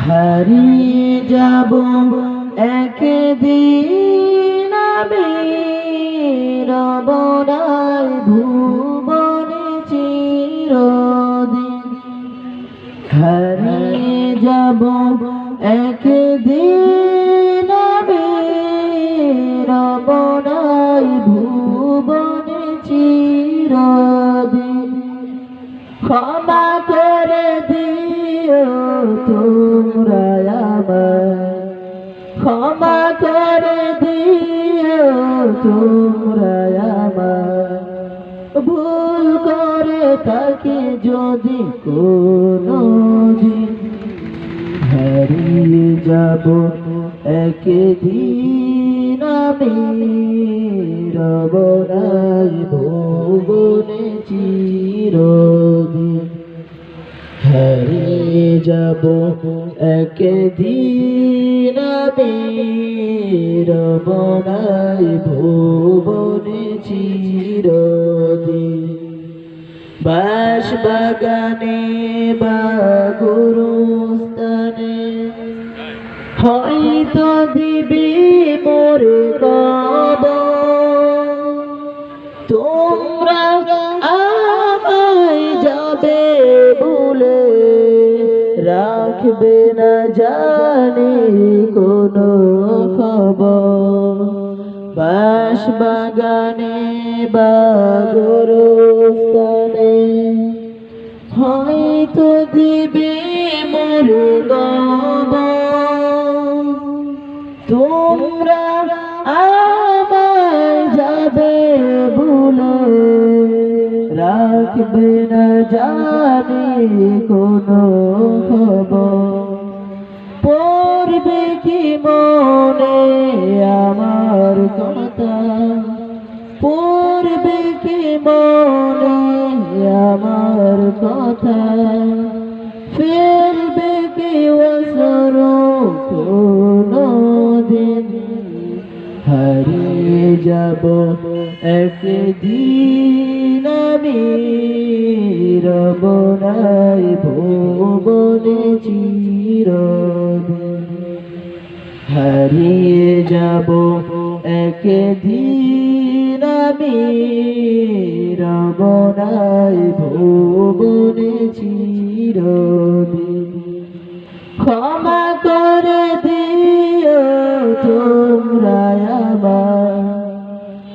হারিয়ে যাব একদিন আমি রবনায় ভুবনে চিরদিন। হারিয়ে যাব একদিন ক্ষমা করে দিও তোমরা আমায়। ক্ষমা করে দিও তোমরা আমায়। ভুল করে তাকে যদি কোনো হারিয়ে যাব একদিন আমি। রবনাই ভুবনে চিরদিন যাব একদিন আমি রবনাই ভুবনে চিরদিন। বাস বাগানে বা গুরুস্থানে হয়তো দিবি মোরে কব রাখবে না জানি কোনো খবর। বাস বাগানে বা হয়তো দিবে মোর গব তোমরা আমায় যাবে রাখবে না জানি কোনো খবর। পড়বে কি মনে আমার কথা? পড়বে কি মনে আমার কথা? ফেলবে কি অসর হারিয়ে যাব একদিন। রবনাই ভুবনে চিরদিন। হারিয়ে যাব একদিন আমি রবনাই ভুবনে চিরদিন। ক্ষমা করে দিও তোমরা আমার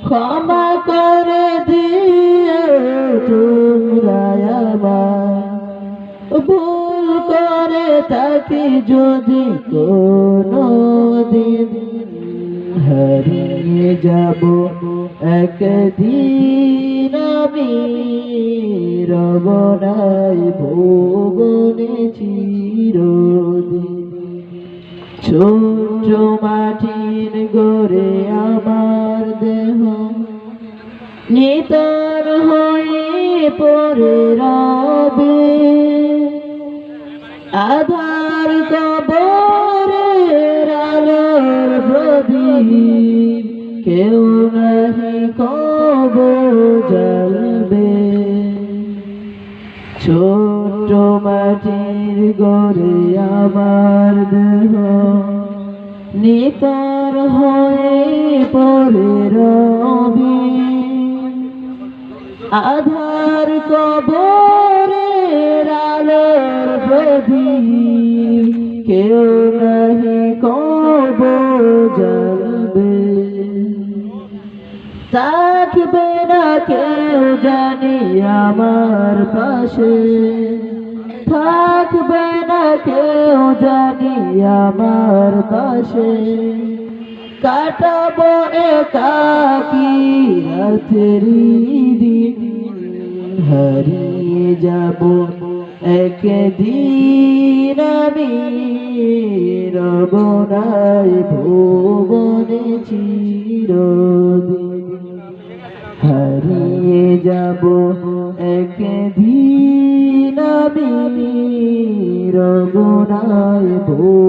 ক্ষমা করে দিও তোমরা আমার থাকি যদি কোনো দিন হারিয়ে যাব। একদিন আমি রবনাই ভুবনে চিরদিন ছোট মাটির গড়ে আমার দেহ নিতর হয়ে পড়ে রবে। আধার কবরের আলোর প্রদীপ, কেউ নাহি কব জ্বলবে। ছোট মাটির গড়ে আমার দেহ, নিতর হয়ে পড়ে রবি। আধার কবরের আলোর কেউ নাহি কব জ্বলবে থাকবে না কেউ জানি আমার পাশে। থাকবে না কেউ জানি আমার পাশে। কাটাবো একাকি রাতেরি দিন হারিয়ে যাব একদিন আমি রবনায় ভুবনে চিরদিন হারিয়ে যাব। একদিন আমি রবনায় ভুবনে